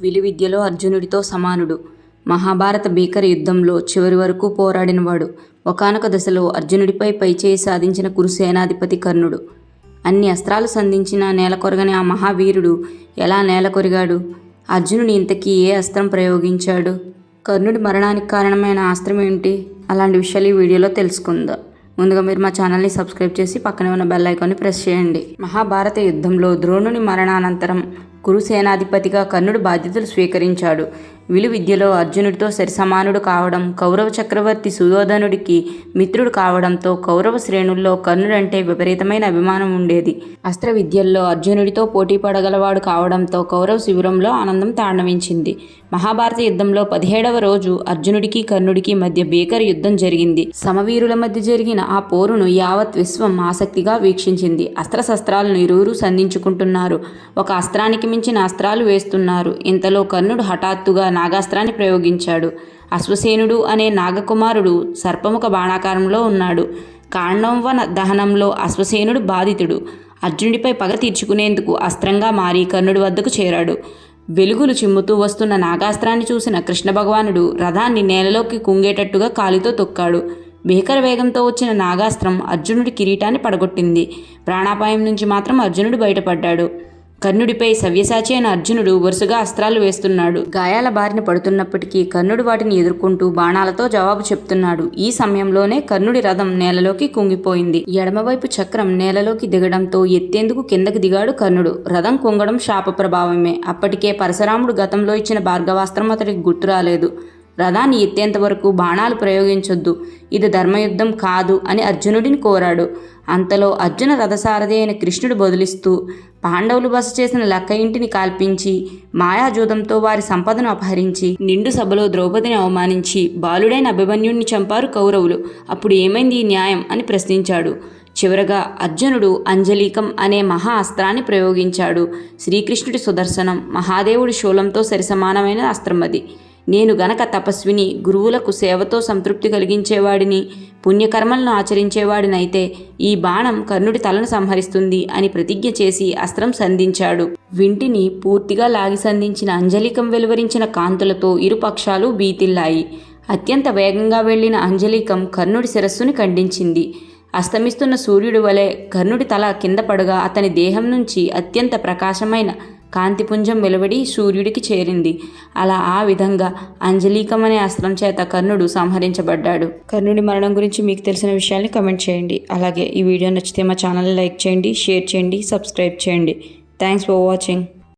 విలువిద్యలో అర్జునుడితో సమానుడు. మహాభారత భీకర యుద్ధంలో చివరి వరకు పోరాడినవాడు. ఒకానొక దశలో అర్జునుడిపై పైచేయి సాధించిన కురుసేనాధిపతి కర్ణుడు. అన్ని అస్త్రాలు సంధించిన నేలకొరగని ఆ మహావీరుడు ఎలా నేలకొరిగాడు? అర్జునుడు ఇంతకీ ఏ అస్త్రం ప్రయోగించాడు? కర్ణుడి మరణానికి కారణమైన అస్త్రం ఏంటి? అలాంటి విషయాలు ఈ వీడియోలో తెలుసుకుందాం. ముందుగా మీరు మా ఛానల్ని సబ్స్క్రైబ్ చేసి పక్కనే ఉన్న బెల్ ఐకాన్ని ప్రెస్ చేయండి. మహాభారత యుద్ధంలో ద్రోణుని మరణానంతరం కురుసేనాధిపతిగా కర్ణుడు బాధ్యతలు స్వీకరించాడు. విలు విద్యలో అర్జునుడితో సరిసమానుడు కావడం కౌరవ చక్రవర్తి సుయోధనుడికి మిత్రుడు కావడంతో కౌరవ శ్రేణుల్లో కర్ణుడంటే విపరీతమైన అభిమానం ఉండేది. అస్త్ర విద్యల్లో అర్జునుడితో పోటీ పడగలవాడు కావడంతో కౌరవ శిబిరంలో ఆనందం తాండవించింది. మహాభారత యుద్ధంలో పదిహేడవ రోజు అర్జునుడికి కర్ణుడికి మధ్య భీకర యుద్ధం జరిగింది. సమవీరుల మధ్య జరిగిన ఆ పోరును యావత్ విశ్వం ఆసక్తిగా వీక్షించింది. అస్త్రశస్త్రాలను ఇరువురు సంధించుకుంటున్నారు. ఒక అస్త్రానికి మించిన అస్త్రాలు వేస్తున్నారు. ఇంతలో కర్ణుడు హఠాత్తుగా నాగాస్త్రాన్ని ప్రయోగించాడు. అశ్వసేనుడు అనే నాగకుమారుడు సర్పముఖ బాణాకారంలో ఉన్నాడు. కాండవన దహనంలో అశ్వసేనుడు బాధితుడు. అర్జునుడిపై పగ తీర్చుకునేందుకు అస్త్రంగా మారి కర్ణుడి వద్దకు చేరాడు. వెలుగులు చిమ్ముతూ వస్తున్న నాగాస్త్రాన్ని చూసిన కృష్ణ భగవానుడు రథాన్ని నేలలోకి కుంగేటట్టుగా కాలితో తొక్కాడు. భీకర వేగంతో వచ్చిన నాగాస్త్రం అర్జునుడి కిరీటాన్ని పడగొట్టింది. ప్రాణాపాయం నుంచి మాత్రం అర్జునుడు బయటపడ్డాడు. కర్ణుడిపై సవ్యసాచి అయిన అర్జునుడు వరుసగా అస్త్రాలు వేస్తున్నాడు. గాయాల బారిన పడుతున్నప్పటికీ కర్ణుడు వాటిని ఎదుర్కొంటూ బాణాలతో జవాబు చెప్తున్నాడు. ఈ సమయంలోనే కర్ణుడి రథం నేలలోకి కుంగిపోయింది. ఎడమవైపు చక్రం నేలలోకి దిగడంతో ఎత్తేందుకు కిందకి దిగాడు కర్ణుడు. రథం కుంగడం శాప ప్రభావమే. అప్పటికే పరశురాముడు గతంలో ఇచ్చిన భార్గవాస్త్రం అతడికి గుర్తురాలేదు రథాన్ని ఎత్తేంత వరకు బాణాలు ప్రయోగించొద్దు. ఇది ధర్మయుద్ధం కాదు అని అర్జునుడిని కోరాడు. అంతలో అర్జున రథసారథి అయిన కృష్ణుడు బదులిస్తూ పాండవులు బస చేసిన లక్క ఇంటిని కాల్పించి మాయాజూదంతో వారి సంపదను అపహరించి నిండు సభలో ద్రౌపదిని అవమానించి బాలుడైన అభిమన్యుణ్ణి చంపారు కౌరవులు. అప్పుడు ఏమైంది ఈ న్యాయం అని ప్రశ్నించాడు. చివరగా అర్జునుడు అంజలీకం అనే మహా అస్త్రాన్ని ప్రయోగించాడు. శ్రీకృష్ణుడి సుదర్శనం మహాదేవుడి శూలంతో సరిసమానమైన అస్త్రం అది. నేను గనక తపస్విని గురువులకు సేవతో సంతృప్తి కలిగించేవాడిని పుణ్యకర్మలను ఆచరించేవాడినైతే ఈ బాణం కర్ణుడి తలను సంహరిస్తుంది అని ప్రతిజ్ఞ చేసి అస్త్రం సంధించాడు. వింటిని పూర్తిగా లాగి సంధించిన అంజలికం వెలువరించిన కాంతులతో ఇరుపక్షాలు బీతిల్లాయి. అత్యంత వేగంగా వెళ్ళిన అంజలికం కర్ణుడి శిరస్సుని ఖండించింది. అస్తమిస్తున్న సూర్యుడి వలె కర్ణుడి తల కింద పడగా అతని దేహం నుంచి అత్యంత ప్రకాశమైన కాంతిపుంజం వెలువడి సూర్యుడికి చేరింది. అలా ఆ విధంగా అంజలీకం అనే అస్త్రం చేత కర్ణుడు సంహరించబడ్డాడు. కర్ణుడి మరణం గురించి మీకు తెలిసిన విషయాల్ని కమెంట్ చేయండి. అలాగే ఈ వీడియో నచ్చితే మా ఛానల్ని లైక్ చేయండి షేర్ చేయండి సబ్స్క్రైబ్ చేయండి. Thanks for watching.